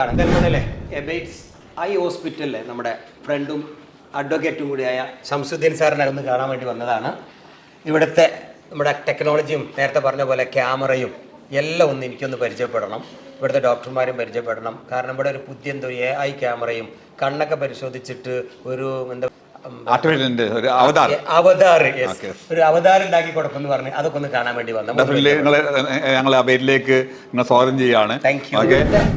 എബൈറ്റ്സ് I ഹോസ്പിറ്റലിലെ നമ്മുടെ ഫ്രണ്ടും അഡ്വക്കേറ്റും കൂടിയായ ശംസുദ്ദീൻ സാറിനെ ഒന്ന് കാണാൻ വേണ്ടി വന്നതാണ്. ഇവിടുത്തെ നമ്മുടെ ടെക്നോളജിയും നേരത്തെ പറഞ്ഞ പോലെ ക്യാമറയും എല്ലാം ഒന്ന് എനിക്കൊന്ന് പരിചയപ്പെടണം. ഇവിടുത്തെ ഡോക്ടർമാരും പരിചയപ്പെടണം. കാരണം ഇവിടെ ഒരു പുതിയ എന്തോ എ ഐ ക്യാമറയും കണ്ണൊക്കെ പരിശോധിച്ചിട്ട് ഒരു എന്താ ഉം, ആർട്ടിഫിഷ്യലിന്റെ ഒരു അവതാർ. അവതാർ ഒരു അവതാർ ഉണ്ടാക്കി കൊടുക്കുമെന്ന് പറഞ്ഞ് അതൊക്കെ ഒന്ന് കാണാൻ വേണ്ടി വന്നു. നിങ്ങൾ ഞങ്ങൾ ആ പേരിലേക്ക് നിങ്ങൾ സ്വാഗതം ചെയ്യാണ്.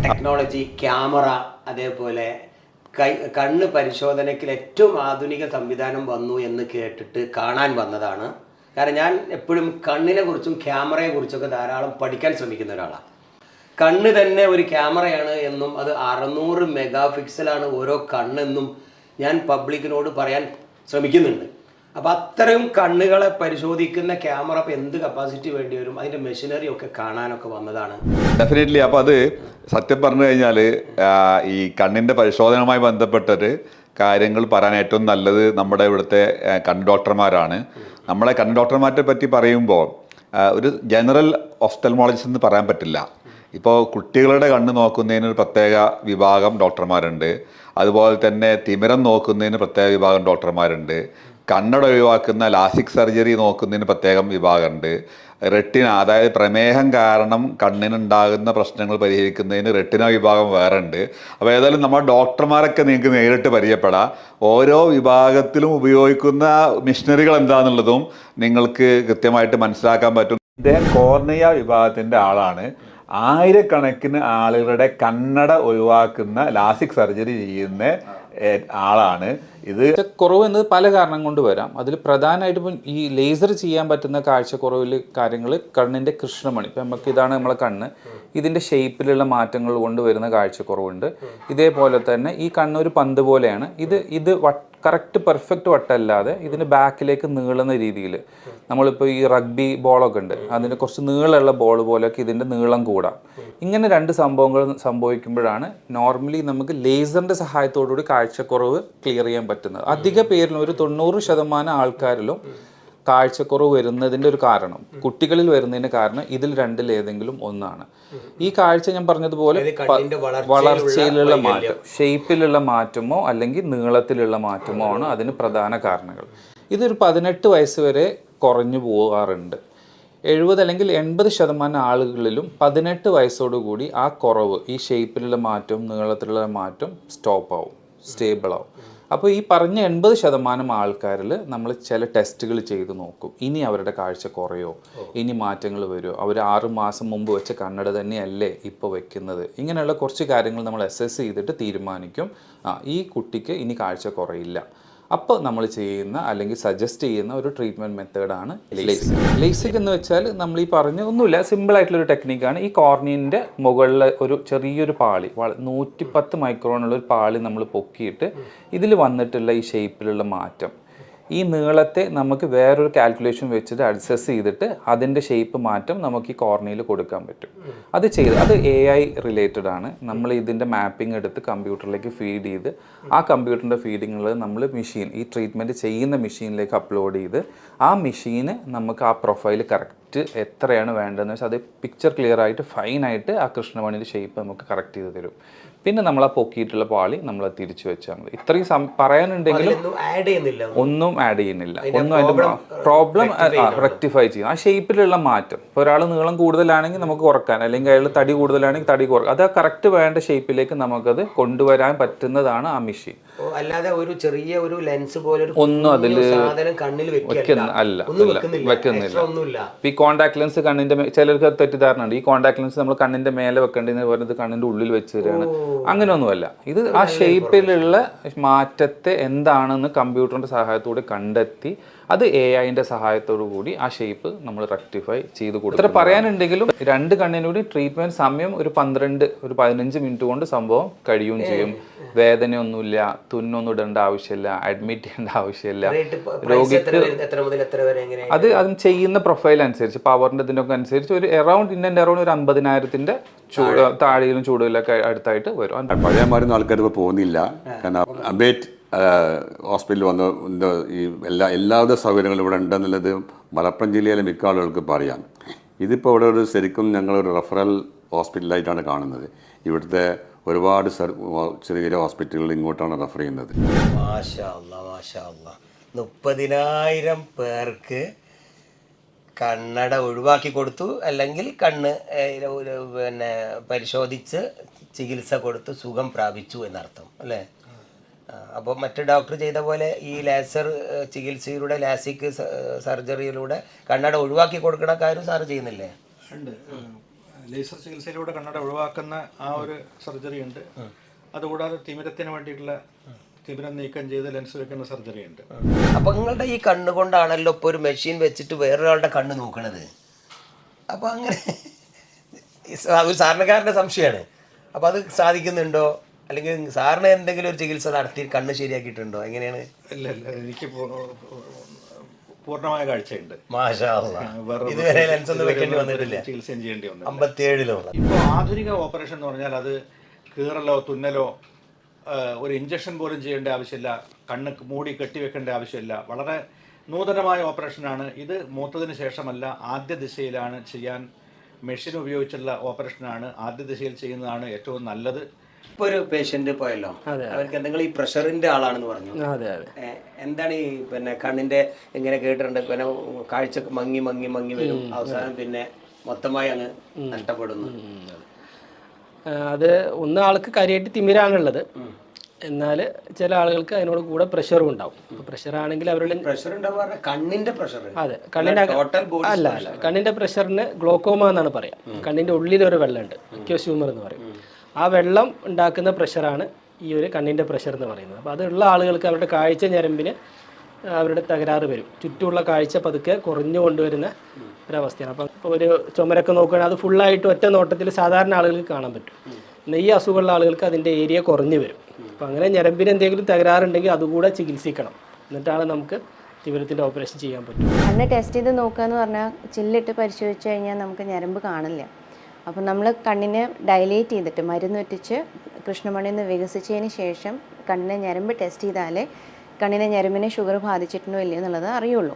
ടെക്നോളജി ക്യാമറ അതേപോലെ കൈ കണ്ണ് പരിശോധനയ്ക്ക് ഏറ്റവും ആധുനിക സംവിധാനം വന്നു എന്ന് കേട്ടിട്ട് കാണാൻ വന്നതാണ്. കാരണം ഞാൻ എപ്പോഴും കണ്ണിനെ കുറിച്ചും ക്യാമറയെ കുറിച്ചൊക്കെ ധാരാളം പഠിക്കാൻ ശ്രമിക്കുന്ന ഒരാളാണ്. കണ്ണ് തന്നെ ഒരു ക്യാമറയാണ് എന്നും അത് അറുന്നൂറ് മെഗാ പിക്സലാണ് ഓരോ കണ്ണെന്നും ഞാൻ പബ്ലിക്കിനോട് പറയാൻ ശ്രമിക്കുന്നുണ്ട്. അപ്പം അത്രയും കണ്ണുകളെ പരിശോധിക്കുന്ന ക്യാമറ അപ്പം എന്ത് കപ്പാസിറ്റി വേണ്ടി വരും? അതിന്റെ മെഷീനറി ഒക്കെ കാണാനൊക്കെ വന്നതാണ്. ഡെഫിനറ്റ്ലി അപ്പോൾ അത് സത്യം പറഞ്ഞു കഴിഞ്ഞാൽ ഈ കണ്ണിന്റെ പരിശോധനയുമായി ബന്ധപ്പെട്ടൊരു കാര്യങ്ങൾ പറയാൻ ഏറ്റവും നല്ലത് നമ്മുടെ ഇവിടുത്തെ കണ്ണ് ഡോക്ടർമാരാണ്. നമ്മളെ കണ്ണ് ഡോക്ടർമാരെ പറ്റി പറയുമ്പോൾ ഒരു ജനറൽ ഓഫ്തൽമോളജിസ്റ്റ് എന്ന് പറയാൻ പറ്റില്ല. ഇപ്പോൾ കുട്ടികളുടെ കണ്ണ് നോക്കുന്നതിന് ഒരു പ്രത്യേക വിഭാഗം ഡോക്ടർമാരുണ്ട്. അതുപോലെ തന്നെ തിമിരം നോക്കുന്നതിന് പ്രത്യേക വിഭാഗം ഡോക്ടർമാരുണ്ട്. കണ്ണട ഒഴിവാക്കുന്ന ലാസിക് സർജറി നോക്കുന്നതിന് പ്രത്യേകം വിഭാഗമുണ്ട്. റെട്ടിന അതായത് പ്രമേഹം കാരണം കണ്ണിനുണ്ടാകുന്ന പ്രശ്നങ്ങൾ പരിഹരിക്കുന്നതിന് റെട്ടിന വിഭാഗം വേറെ ഉണ്ട് അപ്പോൾ ഏതായാലും നമ്മൾ ഡോക്ടർമാരൊക്കെ നിങ്ങൾക്ക് നേരിട്ട് പരിചയപ്പെടാം. ഓരോ വിഭാഗത്തിലും ഉപയോഗിക്കുന്ന മിഷനറികൾ എന്താണെന്നുള്ളതും നിങ്ങൾക്ക് കൃത്യമായിട്ട് മനസ്സിലാക്കാൻ പറ്റും. ഇദ്ദേഹം കോർണിയ വിഭാഗത്തിന്റെ ആളാണ്. ആയിരക്കണക്കിന് ആളുകളുടെ കണ്ണട ഒഴിവാക്കുന്ന ലാസിക് സർജറി ചെയ്യുന്ന ആളാണ്. ഇത് കുറവ് എന്നത് പല കാരണം കൊണ്ട് വരാം. അതിൽ പ്രധാനമായിട്ട് ഇപ്പം ഈ ലേസർ ചെയ്യാൻ പറ്റുന്ന കാഴ്ചക്കുറവിൽ കാര്യങ്ങൾ കണ്ണിന്റെ കൃഷ്ണമണി. ഇപ്പം നമുക്ക് ഇതാണ് നമ്മളെ കണ്ണ്. ഇതിന്റെ ഷേപ്പിലുള്ള മാറ്റങ്ങൾ കൊണ്ട് വരുന്ന കാഴ്ചക്കുറവുണ്ട്. ഇതേപോലെ തന്നെ ഈ കണ്ണ് ഒരു പന്ത് പോലെയാണ്. ഇത് ഇത് കറക്റ്റ് പെർഫെക്റ്റ് വട്ടമല്ലാതെ ഇതിന് ബാക്കിലേക്ക് നീളുന്ന രീതിയിൽ. നമ്മളിപ്പോൾ ഈ റഗ്ബി ബോളൊക്കെ ഉണ്ട്. അതിന് കുറച്ച് നീളമുള്ള ബോൾ പോലെയൊക്കെ ഇതിന്റെ നീളം കൂടാം. ഇങ്ങനെ രണ്ട് സംഭവങ്ങൾ സംഭവിക്കുമ്പോഴാണ് നോർമലി നമുക്ക് ലേസറിന്റെ സഹായത്തോടുകൂടി കാഴ്ചക്കുറവ് ക്ലിയർ ചെയ്യാൻ പറ്റുന്നത്. അധിക പേരിലും ഒരു തൊണ്ണൂറ് ശതമാനം ആൾക്കാരിലും കാഴ്ചക്കുറവ് വരുന്നതിന്റെ ഒരു കാരണം കുട്ടികളിൽ വരുന്നതിന് കാരണം ഇതിൽ രണ്ടിൽ ഏതെങ്കിലും ഒന്നാണ്. ഈ കാഴ്ച ഞാൻ പറഞ്ഞതുപോലെ വളർച്ചയിലുള്ള മാറ്റം ഷേപ്പിലുള്ള മാറ്റമോ അല്ലെങ്കിൽ നീളത്തിലുള്ള മാറ്റമോ ആണ് അതിന് പ്രധാന കാരണങ്ങൾ. ഇതൊരു പതിനെട്ട് വയസ്സ് വരെ കുറഞ്ഞു പോകാറുണ്ട്. എഴുപത് അല്ലെങ്കിൽ എൺപത് ശതമാനം ആളുകളിലും പതിനെട്ട് വയസ്സോടുകൂടി ആ കുറവ് ഈ ഷേപ്പിലുള്ള മാറ്റവും നീളത്തിലുള്ള മാറ്റം സ്റ്റോപ്പ് ആവും സ്റ്റേബിൾ ആവും അപ്പോൾ ഈ പറഞ്ഞ എൺപത് ശതമാനം ആൾക്കാരിൽ നമ്മൾ ചില ടെസ്റ്റുകൾ ചെയ്ത് നോക്കും. ഇനി അവരുടെ കാഴ്ച കുറയോ? ഇനി മാറ്റങ്ങൾ വരുമോ? അവർ ആറ് മാസം മുമ്പ് വെച്ച കണ്ണട തന്നെയല്ലേ ഇപ്പോൾ വെക്കുന്നത്? ഇങ്ങനെയുള്ള കുറച്ച് കാര്യങ്ങൾ നമ്മൾ അസസ് ചെയ്തിട്ട് തീരുമാനിക്കും. ആ ഈ കുട്ടിക്ക് ഇനി കാഴ്ച കുറയില്ല. അപ്പോൾ നമ്മൾ ചെയ്യുന്ന അല്ലെങ്കിൽ സജസ്റ്റ് ചെയ്യുന്ന ഒരു ട്രീറ്റ്മെന്റ് മെത്തേഡാണ് ലേസിക് ലേസിക് എന്ന് വെച്ചാൽ നമ്മൾ ഈ പറഞ്ഞ ഒന്നുമില്ല ഒരു ടെക്നിക്കാണ് ഈ കോർണിയന്റെ മുകളിൽ ഒരു ചെറിയൊരു പാളി നൂറ്റിപ്പത്ത് മൈക്രോണുള്ള ഒരു പാളി നമ്മൾ പൊക്കിയിട്ട് ഇതിൽ വന്നിട്ടുള്ള ഈ ഷേപ്പിലുള്ള മാറ്റം. ഈ നീളത്തെ നമുക്ക് വേറൊരു കാൽക്കുലേഷൻ വെച്ചിട്ട് അഡ്ജസ്റ്റ് ചെയ്തിട്ട് അതിന്റെ ഷേപ്പ് മാറ്റം നമുക്ക് ഈ കോർണിയിൽ കൊടുക്കാൻ പറ്റും. അത് ചെയ്ത് അത് എ ഐ റിലേറ്റഡ് ആണ്. നമ്മൾ ഇതിന്റെ മാപ്പിംഗ് എടുത്ത് കമ്പ്യൂട്ടറിലേക്ക് ഫീഡ് ചെയ്ത് ആ കമ്പ്യൂട്ടറിന്റെ ഫീഡിങ്ങിൽ നമ്മൾ മെഷീൻ ഈ ട്രീറ്റ്മെന്റ് ചെയ്യുന്ന മെഷീനിലേക്ക് അപ്ലോഡ് ചെയ്ത് ആ മെഷീന് നമുക്ക് ആ പ്രൊഫൈൽ കറക്റ്റ് എത്രയാണ് വേണ്ടതെന്ന് വെച്ചാൽ അത് പിക്ചർ ക്ലിയർ ആയിട്ട് ഫൈനായിട്ട് ആ കൃഷ്ണമണിയുടെ ഷേപ്പ് നമുക്ക് കറക്റ്റ് ചെയ്ത് തരും. പിന്നെ നമ്മൾ ആ പൊക്കിയിട്ടുള്ള പാളി നമ്മൾ തിരിച്ചു വെച്ചാൽ മതി. ഇത്രയും പറയാനുണ്ടെങ്കിലും ഒന്നും ആഡ് ചെയ്യുന്നില്ല. ഒന്നും അതിന്റെ പ്രോബ്ലം റെക്ടിഫൈ ചെയ്യും ആ ഷേപ്പിലുള്ള മാറ്റം. ഇപ്പോൾ ഒരാൾ നീളം കൂടുതലാണെങ്കിൽ നമുക്ക് കുറയ്ക്കാൻ അല്ലെങ്കിൽ അയാൾ തടി കൂടുതലാണെങ്കിൽ തടി കുറക്കാം അത് കറക്റ്റ് വേണ്ട ഷേപ്പിലേക്ക് നമുക്കത് കൊണ്ടുവരാൻ പറ്റുന്നതാണ് ആ മെഷീൻ അല്ലാതെ ഒരു ചെറിയ ഒരു ലെൻസ് പോലെ ഒന്നും അതിൽ സാധനം കണ്ണിൽ വെക്കുന്ന അല്ല വെക്കുന്നില്ല. ഈ കോണ്ടാക്ട് ലെൻസ് കണ്ണിന്റെ ചിലർക്ക് തെറ്റിദ്ധാരണ ഉണ്ട്. ഈ കോണ്ടാക്ട് ലെൻസ് നമ്മൾ കണ്ണിന്റെ മേലെ വെക്കേണ്ടതെന്ന് പറയുന്നത് കണ്ണിന്റെ ഉള്ളിൽ വെച്ച് തരികയാണ് അങ്ങനെയൊന്നുമല്ല. ഇത് ആ ഷേപ്പിലുള്ള മാറ്റത്തെ എന്താണെന്ന് കമ്പ്യൂട്ടറിന്റെ സഹായത്തോടെ കണ്ടെത്തി അത് എ ഐന്റെ സഹായത്തോടു കൂടി ആ ഷേപ്പ് നമ്മൾ റെക്ടിഫൈ ചെയ്ത് കൊടുക്കും ഇത്ര പറയാനുണ്ടെങ്കിലും രണ്ട് കണ്ണിനൂടി ട്രീറ്റ്മെന്റ് സമയം ഒരു പന്ത്രണ്ട് ഒരു പതിനഞ്ച് മിനിറ്റ് കൊണ്ട് സംഭവം കഴിയുകയും ചെയ്യും. വേദനയൊന്നുമില്ല തുന്നൊന്നും ഇടേണ്ട ആവശ്യമില്ല അഡ്മിറ്റ് ചെയ്യേണ്ട ആവശ്യമില്ല. രോഗിക്ക് അത് എത്ര മുതൽ എത്ര വരെ എങ്ങനെ അത് ചെയ്യുന്ന പ്രൊഫൈൽ അനുസരിച്ച് പവറിന്റെ ഇതിനൊക്കെ അനുസരിച്ച് ഒരു എറൗണ്ട് ഇൻ അറൗണ്ട് എറൗണ്ട് ഒരു അമ്പതിനായിരത്തിന്റെ ചൂട് താഴെയിലും ചൂടുകളിലൊക്കെ അടുത്തായിട്ട് വരും. പഴയ മാരുന്ന ആൾക്കാർ ഇപ്പോൾ പോകുന്നില്ല കാരണം അബേറ്റ് ഹോസ്പിറ്റലിൽ വന്ന് ഈ എല്ലാ എല്ലാവിധ സൗകര്യങ്ങളും ഇവിടെ ഉണ്ടെന്നുള്ളത് മലപ്പുറം ജില്ലയിലെ മിക്ക ആളുകൾക്ക് അറിയാം. ഇതിപ്പോൾ ഇവിടെ ഒരു ശരിക്കും ഞങ്ങളൊരു റെഫറൽ ഹോസ്പിറ്റലായിട്ടാണ് കാണുന്നത്. ഇവിടുത്തെ ഒരുപാട് ചെറിയ ചെറിയ ഹോസ്പിറ്റലുകൾ ഇങ്ങോട്ടാണ് റെഫർ ചെയ്യുന്നത്. മുപ്പതിനായിരം പേർക്ക് കണ്ണട ഒഴിവാക്കി കൊടുത്തു. അല്ലെങ്കിൽ കണ്ണ് പിന്നെ പരിശോധിച്ച് ചികിത്സ കൊടുത്ത് സുഖം പ്രാപിച്ചു എന്നർത്ഥം. അല്ലേ? അപ്പോൾ മറ്റ് ഡോക്ടർ ചെയ്ത പോലെ ഈ ലേസർ ചികിത്സയിലൂടെ ലാസിക് സർജറിയിലൂടെ കണ്ണട ഒഴിവാക്കി കൊടുക്കണ കാര്യം സാറ് ചെയ്യുന്നില്ലേ? ഉണ്ട്. ലേസർ ചികിത്സയിലൂടെ കണ്ണട ഒഴിവാക്കുന്ന ആ ഒരു സർജറി ഉണ്ട്. അതുകൂടാതെ തിമിരത്തിന് വേണ്ടിയിട്ടുള്ള തിമിരം നീക്കം ചെയ്ത് ലെൻസ് വെക്കുന്ന സർജറി ഉണ്ട്. അപ്പൊ നിങ്ങളുടെ ഈ കണ്ണുകൊണ്ടാണല്ലോ ഇപ്പോൾ ഒരു മെഷീൻ വെച്ചിട്ട് വേറൊരാളുടെ കണ്ണ് നോക്കണത്? അപ്പൊ അങ്ങനെ ഒരു സാധാരണക്കാരന്റെ സംശയമാണ്. അപ്പൊ അത് സാധിക്കുന്നുണ്ടോ? അല്ലെങ്കിൽ സാറിന് എന്തെങ്കിലും ഒരു ചികിത്സ നടത്തി കണ്ണ് ശരിയാക്കിയിട്ടുണ്ടോ? എങ്ങനെയാണ്? ഇല്ല ഇല്ല. എനിക്ക് പൂർണമായ കാഴ്ചയുണ്ട്. ഇതുവരെ ലെൻസ് ഒന്നും വെക്കേണ്ടി വന്നിട്ടില്ല. ചികിത്സ ചെയ്യേണ്ടി വന്നു അമ്പത്തിയേഴിലോ ഇപ്പോൾ ആധുനിക ഓപ്പറേഷൻ എന്ന് പറഞ്ഞാൽ അത് കീറലോ തുന്നലോ ഒരു ഇഞ്ചക്ഷൻ പോലും ചെയ്യേണ്ട ആവശ്യമില്ല. കണ്ണ് മൂടി കെട്ടിവെക്കേണ്ട ആവശ്യമില്ല. വളരെ നൂതനമായ ഓപ്പറേഷനാണ്. ഇത് മൂത്തതിന് ശേഷമല്ല ആദ്യ ദിശയിലാണ് ചെയ്യാൻ മെഷീൻ ഉപയോഗിച്ചുള്ള ഓപ്പറേഷനാണ്. ആദ്യ ദിശയിൽ ചെയ്യുന്നതാണ് ഏറ്റവും നല്ലത്. ഇപ്പൊ ഒരു പേഷ്യന്റ് പോയല്ലോ. അവർക്ക് എന്തെങ്കിലും ഈ പ്രഷറിന്റെ ആളാണെന്ന് പറഞ്ഞു. എന്താണ് ഈ പിന്നെ കണ്ണിന്റെ ഇങ്ങനെ കേട്ടിട്ടുണ്ട് പിന്നെ കാഴ്ച മങ്ങി മങ്ങി മങ്ങി വരും. അവസാനം പിന്നെ മൊത്തമായി അങ്ങ് നഷ്ടപ്പെടുന്നു. അത്. ഒന്ന് ആൾക്ക് കാര്യമായിട്ട് തിമിരാണുള്ളത്. എന്നാൽ ചില ആളുകൾക്ക് അതിനോട് കൂടെ പ്രഷറും ഉണ്ടാവും. അപ്പോൾ പ്രഷർ ആണെങ്കിൽ അവരുടെ പ്രഷർ കണ്ണിന്റെ പ്രഷർ അതെ കണ്ണിന്റെ അല്ല അല്ല കണ്ണിന്റെ പ്രഷറിന് ഗ്ലോക്കോമ എന്നാണ് പറയാം. കണ്ണിന്റെ ഒരു വെള്ളമുണ്ട്. ക്യോസ്യൂമർ എന്ന് പറയും. ആ വെള്ളം ഉണ്ടാക്കുന്ന പ്രഷറാണ് ഈ ഒരു കണ്ണിന്റെ പ്രഷർ എന്ന് പറയുന്നത്. അപ്പോൾ അതുള്ള ആളുകൾക്ക് അവരുടെ കാഴ്ച ഞരമ്പിന് അവരുടെ തകരാറ് വരും. ചുറ്റുമുള്ള കാഴ്ച പതുക്കെ കുറഞ്ഞു കൊണ്ടുവരുന്ന ഒരവസ്ഥയാണ്. അപ്പം ഒരു ചുമരൊക്കെ നോക്കുകയാണെങ്കിൽ അത് ഫുള്ളായിട്ട് ഒറ്റ നോട്ടത്തിൽ സാധാരണ ആളുകൾക്ക് കാണാൻ പറ്റും. എന്നാൽ ഈ അസുഖമുള്ള ആളുകൾക്ക് അതിന്റെ ഏരിയ കുറഞ്ഞു വരും. അപ്പോൾ അങ്ങനെ ഞരമ്പിന് എന്തെങ്കിലും തകരാറുണ്ടെങ്കിൽ അതുകൂടെ ചികിത്സിക്കണം. എന്നിട്ടാണ് നമുക്ക് തീവ്രത്തിന്റെ ഓപ്പറേഷൻ ചെയ്യാൻ പറ്റും. അന്ന് ടെസ്റ്റ് ചെയ്ത് നോക്കുക എന്ന് പറഞ്ഞാൽ ചില്ലിട്ട് പരിശോധിച്ച് കഴിഞ്ഞാൽ നമുക്ക് ഞരമ്പ് കാണില്ല. അപ്പം നമ്മൾ കണ്ണിനെ ഡയലേറ്റ് ചെയ്തിട്ട് മരുന്ന് ഒറ്റിച്ച് കൃഷ്ണമണിന്ന് വികസിച്ചതിന് ശേഷം കണ്ണിനെ ഞരമ്പ് ടെസ്റ്റ് ചെയ്താലേ കണ്ണിനെ ഞരമ്പിനെ ഷുഗർ ബാധിച്ചിട്ടുണ്ടോ ഇല്ലയോ എന്നുള്ളത് അറിയുള്ളൂ.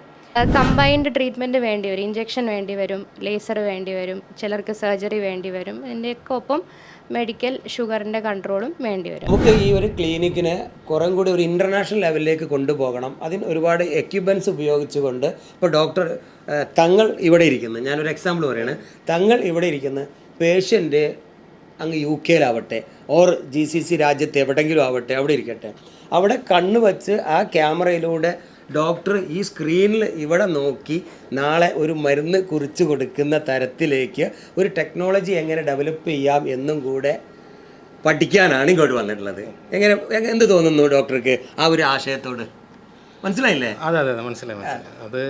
കമ്പൈൻഡ് ട്രീറ്റ്മെന്റ് വേണ്ടി വരും. ഇഞ്ചക്ഷൻ വേണ്ടി വരും. ലേസർ വേണ്ടി വരും. ചിലർക്ക് സർജറി വേണ്ടി വരും. ഇതിന്റെയൊക്കെ ഒപ്പം മെഡിക്കൽ ഷുഗറിന്റെ കൺട്രോളും വേണ്ടി വരും. നമുക്ക് ഈ ഒരു ക്ലിനിക്കിനെ കുറേ കൂടി ഒരു ഇന്റർനാഷണൽ ലെവലിലേക്ക് കൊണ്ടുപോകണം. അതിന് ഒരുപാട് എക്യുപ്മെന്റ്സ് ഉപയോഗിച്ചുകൊണ്ട് ഇപ്പോൾ ഡോക്ടർ തങ്ങൾ ഇവിടെ ഇരിക്കുന്നു. ഞാനൊരു എക്സാമ്പിൾ പറയാണ്. തങ്ങൾ ഇവിടെ ഇരിക്കുന്ന. പേഷ്യന്റ് അങ്ങ് യു കെയിലാവട്ടെ ഓർ ജി സി സി രാജ്യത്ത് എവിടെയെങ്കിലും ആവട്ടെ അവിടെ ഇരിക്കട്ടെ. അവിടെ കണ്ണ് വച്ച് ആ ക്യാമറയിലൂടെ ഡോക്ടർ ഈ സ്ക്രീനിൽ ഇവിടെ നോക്കി നാളെ ഒരു മരുന്ന് കുറിച്ച് കൊടുക്കുന്ന തരത്തിലേക്ക് ഒരു ടെക്നോളജി എങ്ങനെ ഡെവലപ്പ് ചെയ്യാം എന്നും കൂടെ പഠിക്കാനാണ് ഇങ്ങോട്ട് വന്നിട്ടുള്ളത്. എങ്ങനെ എന്ത് തോന്നുന്നു ഡോക്ടർക്ക് ആ ഒരു ആശയത്തോട്? മനസ്സിലായില്ലേ? അതെ അതെ മനസ്സിലായി. അത്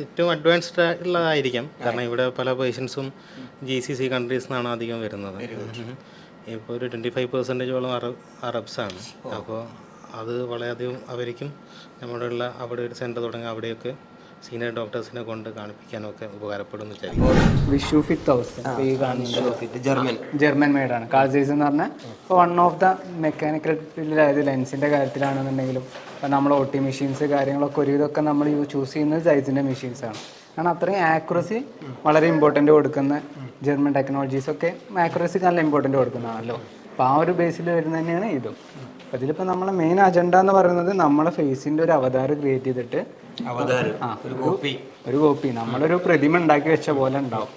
ഏറ്റവും അഡ്വാൻസ്ഡ് ആയിട്ടുള്ളതായിരിക്കാം. കാരണം ഇവിടെ പല പേഷ്യൻസും ജി സി സി കൺട്രീസ് നിന്നാണ് അധികം വരുന്നത്. ഇപ്പോൾ ഒരു ട്വന്റി ഫൈവ് പെർസെന്റേജോളം അറബ് അറബ്സാണ് അപ്പോൾ അത് വളരെയധികം അവർക്കും നമ്മുടെ ഉള്ള അവിടെ ഒരു സെന്റർ തുടങ്ങി അവിടെയൊക്കെ സീനിയർ ഡോക്ടേഴ്സിനെ കൊണ്ട് കാണിപ്പിക്കാനൊക്കെ വിചാരിക്കും വിഷു ഫിറ്റ് ഹൗസ് ജർമ്മൻ. ജർമ്മൻ മെയ്ഡാണ് കാൾസൈസ് എന്ന് പറഞ്ഞാൽ ഇപ്പോൾ വൺ ഓഫ് ദ മെക്കാനിക്കൽ ഫീൽഡിലായത് ലെൻസിന്റെ കാര്യത്തിലാണെന്നുണ്ടെങ്കിലും ഇപ്പോൾ നമ്മൾ ഒ ടി മെഷീൻസ് കാര്യങ്ങളൊക്കെ ഒരുവിധമൊക്കെ നമ്മൾ ചൂസ് ചെയ്യുന്നത് സൈസിന്റെ മെഷീൻസാണ് കാരണം അത്രയും ആക്യുറസി വളരെ ഇമ്പോർട്ടന്റ് കൊടുക്കുന്ന ജർമ്മൻ ടെക്നോളജീസ് ഒക്കെ ആക്യുറസിക്ക് നല്ല ഇമ്പോർട്ടന്റ് കൊടുക്കുന്നതാണല്ലോ. അപ്പോൾ ആ ഒരു ബേസിൽ വരുന്ന തന്നെയാണ് ഇതും. അതിലിപ്പോൾ നമ്മളെ മെയിൻ അജണ്ട എന്ന് പറയുന്നത് നമ്മളെ ഫേസിന്റെ ഒരു അവതാരം ക്രിയേറ്റ് ചെയ്തിട്ട് ഒരു കോപ്പി. ഒരു കോപ്പി. നമ്മളൊരു പ്രതിമ ഉണ്ടാക്കി വെച്ച പോലെ ഉണ്ടാവും.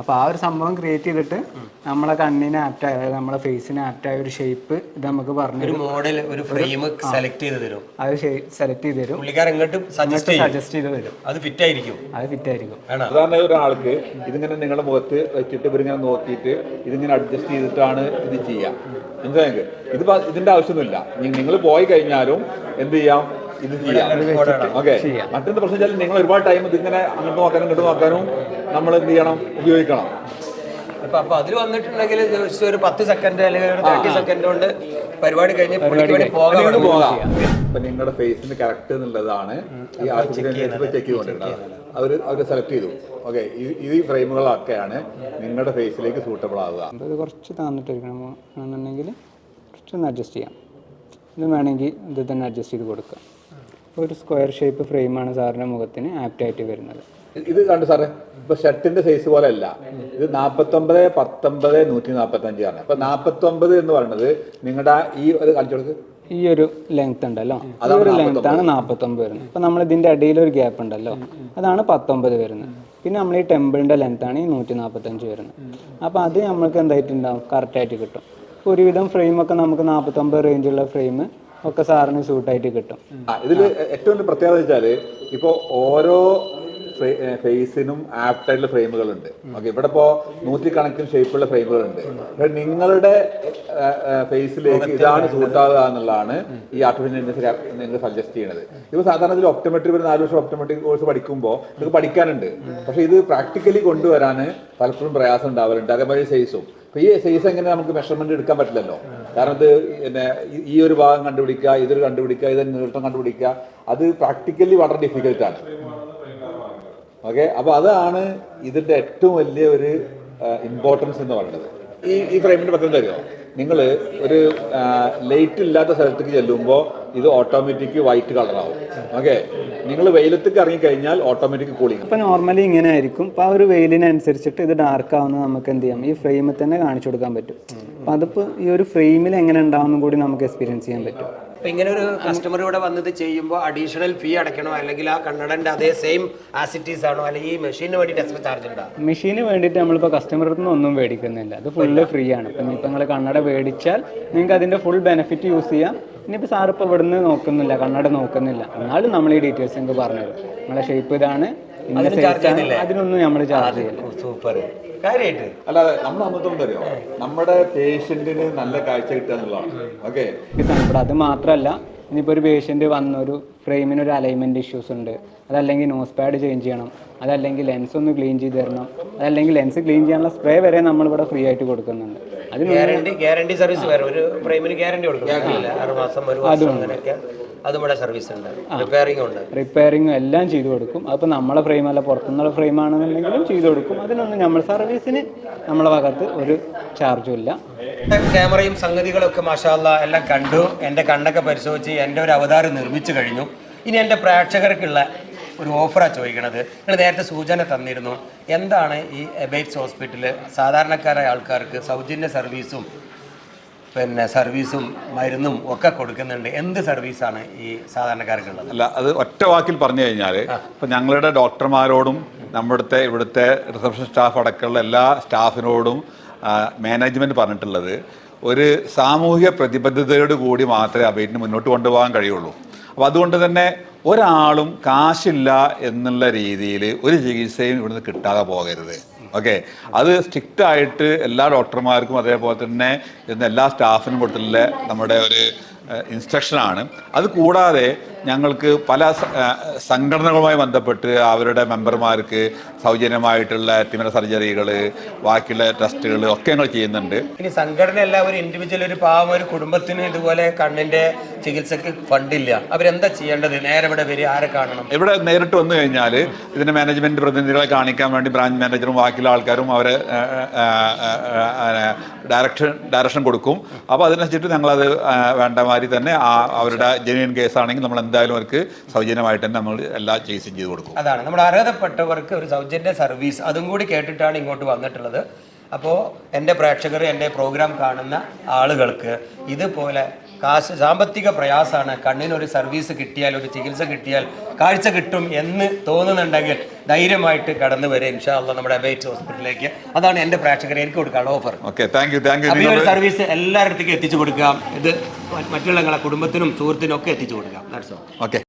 അപ്പൊ ആ ഒരു സംഭവം ക്രിയേറ്റ് ചെയ്തിട്ട് നമ്മളെ കണ്ണിന് ആപ്റ്റായ അതായത് നമ്മളെ ഫേസിന് ആപ്റ്റായ ഒരു ഷേപ്പ് ഇത് നമുക്ക് പറഞ്ഞു ഒരു മോഡൽ ഒരു ഫ്രെയിം സെലക്ട് ചെയ്ത് തരും. അത് സെലക്ട് ചെയ്ത് തരും. പുള്ളിക്കാരൻ ഇങ്ങോട്ട് സജസ്റ്റ് ചെയ്യും. സജസ്റ്റ് ചെയ്ത് തരും. അത് ഫിറ്റ് ആയിരിക്കും. അത് ഫിറ്റ് ആയിരിക്കും. അതാണ് സാധാരണ ഒരാൾക്ക് ഇതിങ്ങനെ നിങ്ങളുടെ മുഖത്ത് വെച്ചിട്ട് ഇവരിങ്ങനെ നോക്കിയിട്ട് ഇതിങ്ങനെ അഡ്ജസ്റ്റ് ചെയ്തിട്ടാണ് ഇത് ചെയ്യുക മനസ്സിലായെങ്കിൽ? ഇത് ഇതിന്റെ ആവശ്യമൊന്നുമില്ല. നിങ്ങൾ പോയി കഴിഞ്ഞാലും എന്ത് ചെയ്യാം? ഇത് ചെയ്യാം. ഓക്കെ. മറ്റൊരു പ്രശ്നം വെച്ചാൽ നിങ്ങൾ ഒരുപാട് ടൈം ഇതിങ്ങനെ അങ്ങോട്ട് നോക്കാനും ഇങ്ങോട്ട് നോക്കാനും നമ്മൾ എന്ത് ചെയ്യണം? ഉപയോഗിക്കണം. അപ്പൊ അപ്പൊ അതിൽ വന്നിട്ടുണ്ടെങ്കിൽ ഒരു പത്ത് സെക്കൻഡ് അല്ലെങ്കിൽ ഒരു തേർട്ടി സെക്കൻഡ് കൊണ്ട് പരിപാടി കഴിഞ്ഞ് പുള്ളിക്ക്. പോകാം. അപ്പൊ നിങ്ങളുടെ ഫേസിന് കറക്റ്റ് എന്നുള്ളതാണ് ഈ ആർട്ടിഫിഷ്യൽ ചെക്ക് ചെയ്തുകൊണ്ടിരുന്നത് അവർ അവർ സെലക്ട് ചെയ്തു. ഓക്കെ ഈ ഫ്രെയിമുകളൊക്കെയാണ് നിങ്ങളുടെ ഫേസിലേക്ക് സൂട്ടബിൾ ആവുക. അത് കുറച്ച് താന്നിട്ടിരിക്കണം എന്നുണ്ടെങ്കിൽ കുറച്ചൊന്ന് അഡ്ജസ്റ്റ് ചെയ്യാം. ഇത് വേണമെങ്കിൽ ഇത് തന്നെ അഡ്ജസ്റ്റ് ചെയ്ത് കൊടുക്കാം ഒരു സ്ക്വയർ ഷേപ്പ് ഫ്രെയിമാണ് സാറിന്റെ മുഖത്തിന് ആപ്റ്റായിട്ട് വരുന്നത്. ഇത് കണ്ടു സാറേ ഇപ്പൊ ഷർട്ടിന്റെ സൈസ് പോലെ അല്ല ഇത് നാപ്പത്തൊമ്പത് പത്തൊമ്പത് നൂറ്റി നാപ്പത്തി അഞ്ചാണ് അപ്പൊ നാപ്പത്തൊമ്പത് എന്ന് പറയുന്നത് നിങ്ങളുടെ ഈ ഒരു കാണിച്ചു ഈ ഒരു ലെങ്ത് ഉണ്ടല്ലോ. അതൊരു ലെങ്ത് ആണ് നാൽപ്പത്തൊമ്പത് വരുന്നത്. അപ്പൊ നമ്മൾ ഇതിന്റെ അടിയിൽ ഒരു ഗ്യാപ്പ് ഉണ്ടല്ലോ. അതാണ് പത്തൊമ്പത് വരുന്നത്. പിന്നെ നമ്മൾ ഈ ടെമ്പിളിന്റെ ലെങ്ത് ആണ് ഈ നൂറ്റി നാൽപ്പത്തഞ്ച് വരുന്നത്. അപ്പൊ അത് നമ്മൾക്ക് എന്തായിട്ടുണ്ടാവും? കറക്റ്റ് ആയിട്ട് കിട്ടും. ഒരുവിധം ഫ്രെയിമൊക്കെ നമുക്ക് നാൽപ്പത്തൊമ്പത് റേഞ്ചുള്ള ഫ്രെയിം ഒക്കെ സാറിന് സൂട്ടായിട്ട് കിട്ടും. ഇതിൽ ഏറ്റവും വലിയ പ്രത്യേകത വെച്ചാൽ ഇപ്പോൾ ഓരോ ഫേസിനും ആപ്റ്റായിട്ടുള്ള ഫ്രെയിമുകൾ ഫ്രെയിമുകളുണ്ട് ഓക്കെ ഇവിടെ ഇപ്പോൾ നൂറ്റിക്കണക്കിന് ഷേപ്പുള്ള ഫ്രെയിമുകളുണ്ട്. നിങ്ങളുടെ ഫേസിലേക്ക് ഇതാണ് സൂട്ടാവുക എന്നുള്ളതാണ് ഈ ആർട്ടിഫിഷ്യൽ ഇന്റലിജൻസ് നിങ്ങൾ സജസ്റ്റ് ചെയ്യുന്നത് ഇപ്പോൾ സാധാരണ ഇതിൽ ഒപ്റ്റോമെട്രി ഒരു നാല് വർഷം ഒപ്റ്റോമെട്രിക് കോഴ്സ് പഠിക്കുമ്പോൾ നിങ്ങൾക്ക് പഠിക്കാനുണ്ട്. പക്ഷെ ഇത് പ്രാക്ടിക്കലി കൊണ്ടുവരാൻ പലപ്പോഴും പ്രയാസം ഉണ്ടാവലുണ്ട്. അതേപോലെ സൈസും അപ്പോൾ ഈ സൈസ് എങ്ങനെ നമുക്ക് മെഷർമെന്റ് എടുക്കാൻ പറ്റില്ലല്ലോ? കാരണം ഇത് പിന്നെ ഈ- ഒരു ഭാഗം കണ്ടുപിടിക്കുക ഇതൊരു കണ്ടുപിടിക്കുക ഇതൊരു നീട്ടം കണ്ടുപിടിക്കുക അത് പ്രാക്ടിക്കലി വളരെ ഡിഫിക്കൽട്ടാണ് ഓക്കെ അപ്പോൾ അതാണ് ഇതിന്റെ ഏറ്റവും വലിയ ഒരു ഇമ്പോർട്ടൻസ് എന്ന് പറയുന്നത്. ഈ ഈ ഫ്രെയിമിന്റെ പത്രം അറിയോ നിങ്ങൾ ഒരു ലൈറ്റ് ഇല്ലാത്ത സ്ഥലത്തേക്ക് ചെല്ലുമ്പോൾ ഇത് ഓട്ടോമാറ്റിക് വൈറ്റ് കളറാവും ഓക്കെ നിങ്ങൾ വെയിലത്തേക്ക് ഇറങ്ങിക്കഴിഞ്ഞാൽ ഓട്ടോമാറ്റിക് കൂളിംഗ് അപ്പം നോർമലി ഇങ്ങനെ ആയിരിക്കും. അപ്പോൾ ആ ഒരു വെയിലിനനുസരിച്ചിട്ട് ഇത് ഡാർക്ക് ആവുന്നത് നമുക്ക് എന്ത് ചെയ്യാം? ഈ ഫ്രെയിമിൽ തന്നെ കാണിച്ചു കൊടുക്കാൻ പറ്റും. അപ്പോൾ അതിപ്പോൾ ഈ ഒരു ഫ്രെയിമിൽ എങ്ങനെ ഉണ്ടാവുന്നതും കൂടി നമുക്ക് എക്സ്പീരിയൻസ് ചെയ്യാൻ പറ്റും. അപ്പൊ ഇങ്ങനെ ഒരു കസ്റ്റമർ ഇവിടെ വന്നത് ചെയ്യുമ്പോൾ അഡീഷണൽ ഫീ അടയ്ക്കണോ? അല്ലെങ്കിൽ ആ കണ്ണടന്റെ അതേ സെയിം ആസിറ്റീസ് ആണോ? അല്ലെങ്കിൽ ഈ മെഷീന് വേണ്ടിയിട്ട് എക്സ്ട്രാ ചാർജ് ഉണ്ടോ? മെഷീന് വേണ്ടിയിട്ട് നമ്മളിപ്പോൾ കസ്റ്റമറിൽ നിന്ന് ഒന്നും മേടിക്കുന്നില്ല. അത് ഫുള്ള് ഫ്രീ ആണ്. ഇപ്പം ഇപ്പം നിങ്ങൾ കണ്ണട മേടിച്ചാൽ നിങ്ങൾക്ക് അതിന്റെ ഫുൾ ബെനിഫിറ്റ് യൂസ് ചെയ്യാം. ഇനിയിപ്പോൾ സാർ ഇപ്പോൾ ഇവിടുന്ന് നോക്കുന്നില്ല കണ്ണട നോക്കുന്നില്ല. എന്നാലും നമ്മൾ ഈ ഡീറ്റെയിൽസ് നിങ്ങൾക്ക് പറഞ്ഞുതരും. നമ്മളെ ഷേപ്പ് ഇതാണ്. അതിനൊന്നും നമ്മൾ ചാർജ് ചെയ്യില്ല. സൂപ്പർ. കാര്യമായിട്ട് അല്ലാതെ നമ്മൾ അന്നത്തോളം അറിയോ നമ്മുടെ പേഷ്യന്റിന് നല്ല കാഴ്ച കിട്ടുക എന്നുള്ളതാണ്. ഓക്കെ. ഇവിടെ അത് മാത്രമല്ല ഇനിയിപ്പോൾ ഒരു പേഷ്യന്റ് വന്ന ഒരു ഫ്രെയിമിന് ഒരു അലൈൻമെന്റ് ഇഷ്യൂസ് ഉണ്ട്. അതല്ലെങ്കിൽ നോസ് പാഡ് ചേഞ്ച് ചെയ്യണം. അതല്ലെങ്കിൽ ലെൻസ് ഒന്ന് ക്ലീൻ ചെയ്ത് തരണം. അതല്ലെങ്കിൽ ലെൻസ് ക്ലീൻ ചെയ്യാനുള്ള സ്പ്രേ വരെ നമ്മളിവിടെ ഫ്രീ ആയിട്ട് കൊടുക്കുന്നുണ്ട്. അത് ഗ്യാരണ്ടി ഗ്യാരണ്ടി സർവീസ് വേറെ. ഒരു ഫ്രെയിമിന് ഗ്യാരണ്ടി കൊടുക്കും. ആറ് അതും ഇവിടെ സർവീസ് ഉണ്ട് റിപ്പയറിംഗ് ഉണ്ട്. റിപ്പയറിംഗ് എല്ലാം ചെയ്തു കൊടുക്കും. അപ്പോൾ നമ്മളെ ഫ്രെയിം അല്ല പുറത്തുനിന്നുള്ള ഫ്രെയിം ആണെന്നുണ്ടെങ്കിലും ചെയ്തു കൊടുക്കും. അതിനൊന്നും നമ്മൾ സർവീസിന് നമ്മളെ ഭാഗത്ത് ഒരു ചാർജും ഇല്ല. ക്യാമറയും സംഗതികളൊക്കെ മാഷാല്ല എല്ലാം കണ്ടു. എന്റെ കണ്ണൊക്കെ പരിശോധിച്ച് എന്റെ ഒരു അവതാരം നിർമ്മിച്ചു കഴിഞ്ഞു. ഇനി എന്റെ പ്രേക്ഷകർക്കുള്ള ഒരു ഓഫറാ ചോദിക്കണത്. നിങ്ങൾ നേരത്തെ സൂചന തന്നിരുന്നു. എന്താണ് ഈ എബൈറ്റ്സ് ഹോസ്പിറ്റൽ സാധാരണക്കാരായ ആൾക്കാർക്ക് സൗജന്യ സർവീസും പിന്നെ സർവീസും മരുന്നും ഒക്കെ കൊടുക്കുന്നുണ്ട്. എന്ത് സർവീസാണ് ഈ സാധാരണക്കാർക്കുള്ളത്? അല്ല അത് ഒറ്റ വാക്കിൽ പറഞ്ഞു കഴിഞ്ഞാൽ ഇപ്പം ഞങ്ങളുടെ ഡോക്ടർമാരോടും നമ്മുടെ ഇവിടുത്തെ റിസപ്ഷൻ സ്റ്റാഫ് അടക്കമുള്ള എല്ലാ സ്റ്റാഫിനോടും മാനേജ്മെന്റ് പറഞ്ഞിട്ടുള്ളത് ഒരു സാമൂഹിക പ്രതിബദ്ധതയോട് കൂടി മാത്രമേ അബൈറ്റിന് മുന്നോട്ട് കൊണ്ടുപോകാൻ കഴിയുള്ളൂ. അപ്പോൾ അതുകൊണ്ട് തന്നെ ഒരാളും കാശില്ല എന്നുള്ള രീതിയിൽ ഒരു ചികിത്സയും ഇവിടുന്ന് കിട്ടാതെ പോകരുത്. ഓക്കെ. അത് സ്ട്രിക്റ്റ് ആയിട്ട് എല്ലാ ഡോക്ടർമാർക്കും അതേപോലെ തന്നെ എല്ലാ സ്റ്റാഫിനും കൊടുത്തിട്ടുള്ള നമ്മുടെ ഒരു ഇൻസ്ട്രക്ഷനാണ്. അത് കൂടാതെ ഞങ്ങൾക്ക് പല സംഘടനകളുമായി ബന്ധപ്പെട്ട് അവരുടെ മെമ്പർമാർക്ക് സൗജന്യമായിട്ടുള്ള തിമിര സർജറികൾ ബാക്കിയുള്ള ടെസ്റ്റുകൾ ഒക്കെ ഞങ്ങൾ ചെയ്യുന്നുണ്ട്. ഇനി സംഘടന അല്ല ഒരു ഇൻഡിവിജ്വൽ ഒരു പാവം ഒരു കുടുംബത്തിന് ഇതുപോലെ കണ്ണിന്റെ ചികിത്സക്ക് ഫണ്ടില്ല. അവരെന്താ ചെയ്യേണ്ടത്? നേരെ ഇവിടെ വരിക ആരെ കാണണം? ഇവിടെ നേരിട്ട് വന്നു കഴിഞ്ഞാൽ ഇതിന്റെ മാനേജ്മെന്റ് പ്രതിനിധികളെ കാണിക്കാൻ വേണ്ടി ബ്രാഞ്ച് മാനേജറും ബാക്കിയുള്ള ആൾക്കാരും അവരെ ഡയറക്ഷൻ ഡയറക്ഷൻ കൊടുക്കും. അപ്പോൾ അതിനനുസരിച്ചിട്ട് ഞങ്ങളത് വേണ്ട മാതിരി തന്നെ ആ അവരുടെ കേസ് ആണെങ്കിൽ നമ്മൾ എന്തായാലും അവർക്ക് സൗജന്യമായിട്ട് തന്നെ നമ്മൾ എല്ലാ ചേസും ചെയ്ത് കൊടുക്കും. അതാണ്. നമ്മൾ അർഹതപ്പെട്ടവർക്ക് ഒരു സൗജന്യ സർവീസ് അതും കൂടി കേട്ടിട്ടാണ് ഇങ്ങോട്ട് വന്നിട്ടുള്ളത്. അപ്പോൾ എന്റെ പ്രേക്ഷകർ എന്റെ പ്രോഗ്രാം കാണുന്ന ആളുകൾക്ക് ഇതുപോലെ കാശ് സാമ്പത്തിക പ്രയാസമാണ് കണ്ണിനൊരു സർവീസ് കിട്ടിയാൽ ഒരു ചികിത്സ കിട്ടിയാൽ കാഴ്ച കിട്ടും എന്ന് തോന്നുന്നുണ്ടെങ്കിൽ ധൈര്യമായിട്ട് കടന്നു വരെ ഇൻഷാല്ല നമ്മുടെ അബൈറ്റ് ഹോസ്പിറ്റലിലേക്ക്. അതാണ് എന്റെ പ്രേക്ഷകരെ എനിക്ക് കൊടുക്കാനുള്ള ഓഫർ ഒരു സർവീസ് എല്ലായിടത്തേക്കും എത്തിച്ചു കൊടുക്കാം. ഇത് മറ്റുള്ള കുടുംബത്തിനും സുഹൃത്തിനും ഒക്കെ എത്തിച്ചു കൊടുക്കാം. ഓക്കെ